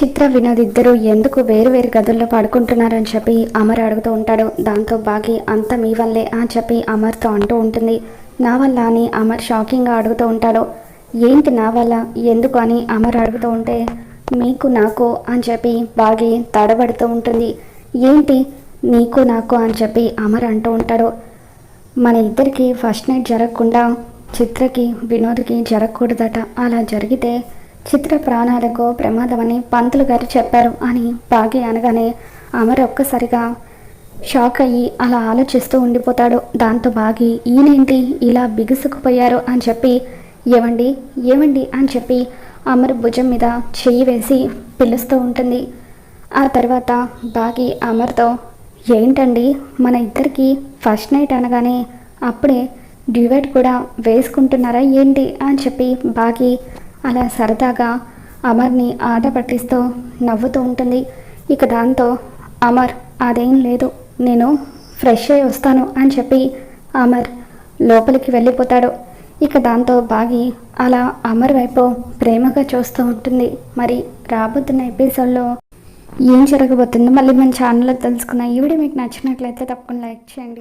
చిత్ర వినోద్ ఇద్దరు ఎందుకు వేరు వేరు గదుల్లో పడుకుంటున్నారని చెప్పి అమర్ అడుగుతూ ఉంటాడు. దాంతో బాగి అంత మీ వల్లే అని చెప్పి అమర్తో అంటూ ఉంటుంది. నా వల్ల అని అమర్ షాకింగ్గా అడుగుతూ ఉంటాడు. ఏంటి నా వల్ల? ఎందుకు అని అమర్ అడుగుతూ ఉంటే మీకు నాకు అని చెప్పి బాగి తడబడుతూ ఉంటుంది. ఏంటి? నీకు నాకు అని చెప్పి అమర్ అంటూ ఉంటాడు. మన ఇద్దరికి ఫస్ట్ నైట్ జరగకుండా చిత్రకి వినోద్కి జరగకూడదట. అలా జరిగితే చిత్ర ప్రాణాలకు ప్రమాదమని పంతులు గారు చెప్పారు అని బాగి అనగానే అమర్ ఒక్కసారిగా షాక్ అయ్యి అలా ఆలోచిస్తూ ఉండిపోతాడు. దాంతో బాగి ఈయనేంటి ఇలా బిగుసుకుపోయారు? అని చెప్పి ఏమండి ఏమండి అని చెప్పి అమర్ భుజం మీద చెయ్యి వేసి పిలుస్తూ ఉంటుంది. ఆ తర్వాత బాగి అమర్తో ఏంటండి మన ఇద్దరికి ఫస్ట్ నైట్ అనగానే అప్పుడే డ్యూయట్ కూడా వేసుకుంటున్నారా ఏంటి? అని చెప్పి బాగి అలా సరదాగా అమర్ని ఆట పట్టిస్తూ నవ్వుతూ ఉంటుంది. ఇక దాంతో అమర్ అదేం లేదు. నేను ఫ్రెష్ అయి వస్తాను అని చెప్పి అమర్ లోపలికి వెళ్ళిపోతాడు. ఇక దాంతో బాగి అలా అమర్ వైపు ప్రేమగా చూస్తూ ఉంటుంది. మరి రాబోతున్న ఎపిసోడ్లో ఏం జరగబోతుందో మళ్ళీ మన ఛానల్లో తెలుసుకున్న ఈ వీడియో మీకు నచ్చినట్లయితే తప్పకుండా లైక్ చేయండి.